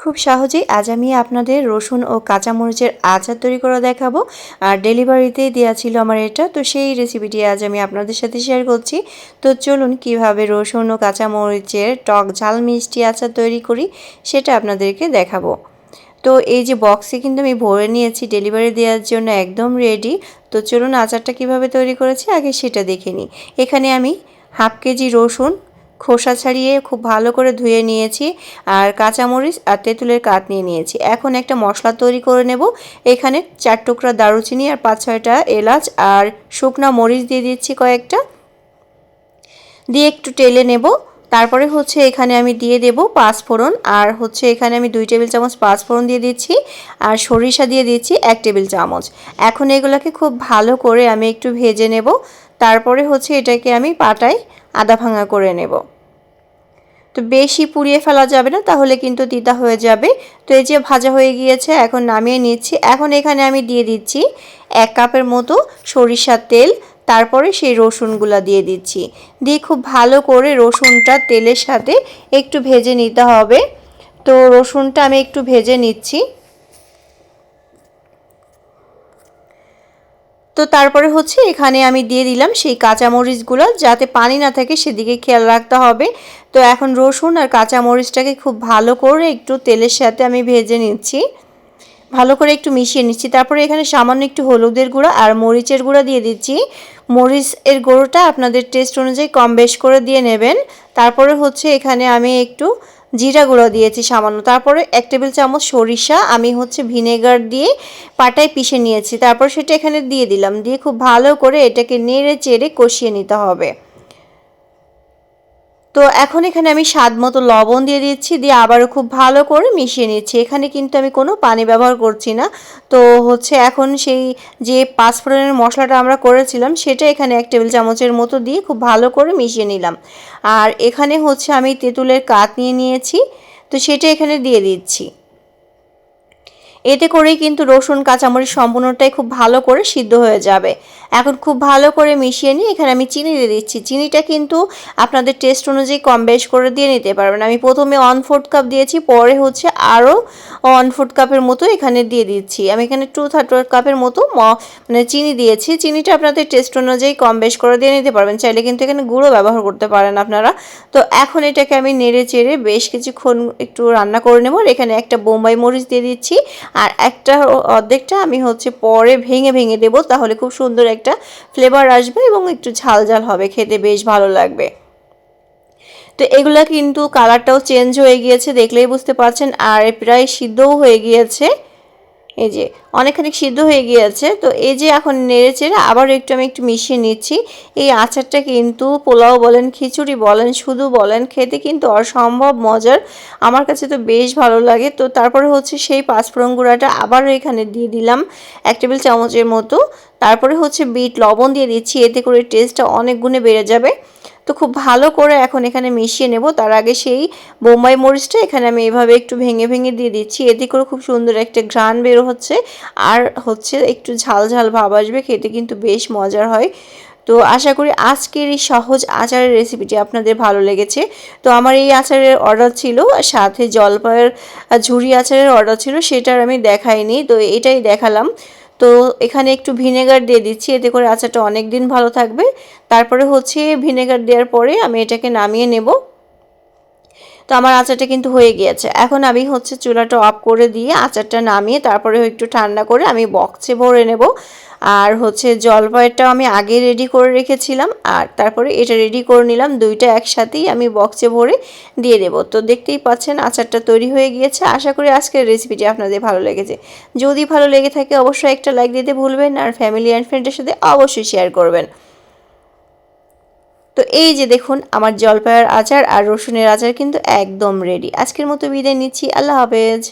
খুব সহজেই আজ আমি আপনাদের রসুন ও কাঁচামরিচের আচার তৈরি করে দেখাবো। আর ডেলিভারিতেই দেওয়া ছিল আমার এটা, তো সেই রেসিপিটি আজ আমি আপনাদের সাথে শেয়ার করছি। তো চলুন কীভাবে রসুন ও কাঁচামরিচের টক ঝাল মিষ্টি আচার তৈরি করি, সেটা আপনাদেরকে দেখাবো। তো এই যে বক্সে কিন্তু আমি ভরে নিয়েছি ডেলিভারি দেওয়ার জন্য একদম রেডি তো চলুন আচারটা কীভাবে তৈরি করেছি, আগে সেটা দেখে নিই। এখানে আমি হাফ কেজি রসুন খোসা ছাড়িয়ে খুব ভালো করে ধুয়ে নিয়েছি আর কাঁচামরিচ আর তেঁতুলের কাঠ নিয়ে নিয়েছি। এখন একটা মশলা তৈরি করে নেব। এখানে চার টুকরা দারুচিনি আর পাঁচ ছয়টা এলাচ আর শুকনা মরিচ দিয়ে দিচ্ছি কয়েকটা। দিয়ে একটু টেলে নেব। তারপরে হচ্ছে এখানে আমি দিয়ে দেব পাঁচফোড়ন আর হচ্ছে এখানে আমি দুই টেবিল চামচ পাঁচফোড়ন দিয়ে দিচ্ছি আর সরিষা দিয়ে দিচ্ছি এক টেবিল চামচ। এখন এগুলোকে খুব ভালো করে আমি একটু ভেজে নেব। তারপরে হচ্ছে এটাকে আমি পাটায় আদা ভাঙা করে নেব। তো বেশি পুড়িয়ে ফেলা যাবে না, তাহলে কিন্তু তিতা হয়ে যাবে। তো এই যে ভাজা হয়ে গিয়েছে, এখন নামিয়ে নিচ্ছি। এখন এখানে আমি দিয়ে দিচ্ছি এক কাপের মতো সরিষার তেল, তারপরে সেই রসুনগুলো দিয়ে দিচ্ছি। দিয়ে খুব ভালো করে রসুনটা তেলের সাথে একটু ভেজে নিতে হবে। তো রসুনটা আমি একটু ভেজে নিচ্ছি। তো তারপরে হচ্ছে এখানে আমি দিয়ে দিলাম সেই কাঁচামরিচগুলো যাতে পানি না থাকে সেদিকে খেয়াল রাখতে হবে। তো এখন রসুন আর কাঁচামরিচটাকে খুব ভালো করে একটু তেলের সাথে আমি ভেজে নিচ্ছি। ভালো করে একটু মিশিয়ে নিচ্ছি। তারপরে এখানে সামান্য একটু হলুদের গুঁড়া আর মরিচের গুঁড়া দিয়ে দিচ্ছি। মরিচ এর গুঁড়োটা আপনাদের টেস্ট অনুযায়ী কম বেশ করে দিয়ে নেবেন। তারপরে হচ্ছে এখানে আমি একটু জিরা গুঁড়ো দিয়েছি সামান্য। তারপরে এক টেবিল চামচ সরিষা, আমি হচ্ছে ভিনেগার দিয়ে পাটায় পিষে নিয়েছি। তারপর সেটা এখানে দিয়ে দিলাম। দিয়ে খুব ভালো করে এটাকে নেড়ে চেড়ে কষিয়ে নিতে হবে। তো এখন এখানে আমি স্বাদ মতো লবণ দিয়ে দিচ্ছি, দিয়ে আবারও খুব ভালো করে মিশিয়ে নিচ্ছি। এখানে কিন্তু আমি কোনো পানি ব্যবহার করছি না। তো হচ্ছে এখন সেই যে পাঁচফোড়নের মশলাটা আমরা করেছিলাম, সেটা এখানে এক টেবিল চামচের মতো দিয়ে খুব ভালো করে মিশিয়ে নিলাম। আর এখানে হচ্ছে আমি তেঁতুলের কাত নিয়ে নিয়েছি, তো সেটা এখানে দিয়ে দিচ্ছি। এতে করেই কিন্তু রসুন, কাঁচামরিচ সম্পূর্ণটাই খুব ভালো করে সিদ্ধ হয়ে যাবে। এখন খুব ভালো করে মিশিয়ে নিয়ে এখানে আমি চিনি দিয়ে দিচ্ছি। চিনিটা কিন্তু আপনাদের টেস্ট অনুযায়ী কম বেশ করে দিয়ে নিতে পারবেন। আমি প্রথমে ওয়ান ফোর্থ কাপ দিয়েছি, পরে হচ্ছে আরও ওয়ান ফোর্থ কাপের মতো এখানে দিয়ে দিচ্ছি। আমি এখানে টু থার্ড কাপের মতো মানে চিনি দিয়েছি। চিনিটা আপনাদের টেস্ট অনুযায়ী কম বেশ করে দিয়ে নিতে পারবেন। চাইলে কিন্তু এখানে গুঁড়ো ব্যবহার করতে পারেন আপনারা। তো এখন এটাকে আমি নেড়ে চেড়ে বেশ কিছুক্ষণ একটু রান্না করে নেব। এখানে একটা বোম্বাই মরিচ দিয়ে দিচ্ছি। আর একটা অর্ধেকটা আমি হচ্ছে পরে ভেঙে ভেঙে দেবো, তাহলে খুব সুন্দর একটা ফ্লেভার আসবে এবং একটু ঝাল ঝাল হবে, খেতে বেশ ভালো লাগবে। তো এগুলা কিন্তু কালারটাও চেঞ্জ হয়ে গিয়েছে, দেখলেই বুঝতে পারছেন, আর প্রায় সিদ্ধও হয়ে গিয়েছে। এই যে অনেকখানি সিদ্ধ হয়ে গিয়েছে। তো এই যে এখন নেড়ে চেড়ে আবার একটু আমি একটু মিশিয়ে নিচ্ছি। এই আচারটা কিন্তু পোলাও বলেন, খিচুড়ি বলেন, শুধু বলেন, খেতে কিন্তু অসম্ভব মজার। আমার কাছে তো বেশ ভালো লাগে। তো তারপরে হচ্ছে সেই পাঁচফোড়ন গুঁড়াটা আবারও এখানে দিয়ে দিলাম এক টেবিল চামচের মতো। তারপরে হচ্ছে বিট, লবণ দিয়ে দিচ্ছি, এতে করে টেস্টটা অনেক গুণে বেড়ে যাবে। তো খুব ভালো করে এখন এখানে মিশিয়ে নেব। তার আগে সেই বোম্বাই মরিচটা এখানে আমি এভাবে একটু ভেঙে ভেঙে দিয়ে দিচ্ছি। এতে করে খুব সুন্দর একটা ঘ্রাণ বের হচ্ছে আর হচ্ছে একটু ঝাল ঝাল ভাব আসবে, খেতে কিন্তু বেশ মজার হয়। তো আশা করি আজকের এই সহজ আচারের রেসিপিটি আপনাদের ভালো লেগেছে। তো আমার এই আচারের অর্ডার ছিল সাথে জলপাইয়ের ঝুড়ি আচারের অর্ডার ছিল সেটার আমি দেখাইনি। তো এটাই দেখালাম। তো এখানে একটু ভিনেগার দিয়ে দিচ্ছি। এতে করে আচারটা অনেক দিন ভালো থাকবে। তারপরে হচ্ছে ভিনেগার দেওয়ার পরে আমি এটাকে নামিয়ে নেব। তো আমার আচারটা কিন্তু হয়ে গিয়েছে। এখন আমি হচ্ছে চুলাটা অফ করে দিয়ে আচারটা নামিয়ে তারপরে একটু ঠান্ডা করে আমি বক্সে ভরে নেব। আর হচ্ছে জলপাইটা আমি আগে রেডি করে রেখেছিলাম আর তারপরে এটা রেডি করে নিলাম, দুইটা একসাথেই আমি বক্সে ভরে দিয়ে দেব। তো দেখতেই পাচ্ছেন আচারটা তৈরি হয়ে গিয়েছে। আশা করি আজকের রেসিপিটি আপনাদের ভালো লেগেছে। যদি ভালো লেগে থাকে অবশ্যই একটা লাইক দিতে ভুলবেন আর ফ্যামিলি অ্যান্ড ফ্রেন্ডের সাথে অবশ্যই শেয়ার করবেন। তো এই যে দেখুন, আমার জলপাইয়ের আচার আর রসুনের আচার কিন্তু একদম রেডি আজকের মতো বিদায় নিচ্ছি। আল্লাহ হাফেজ।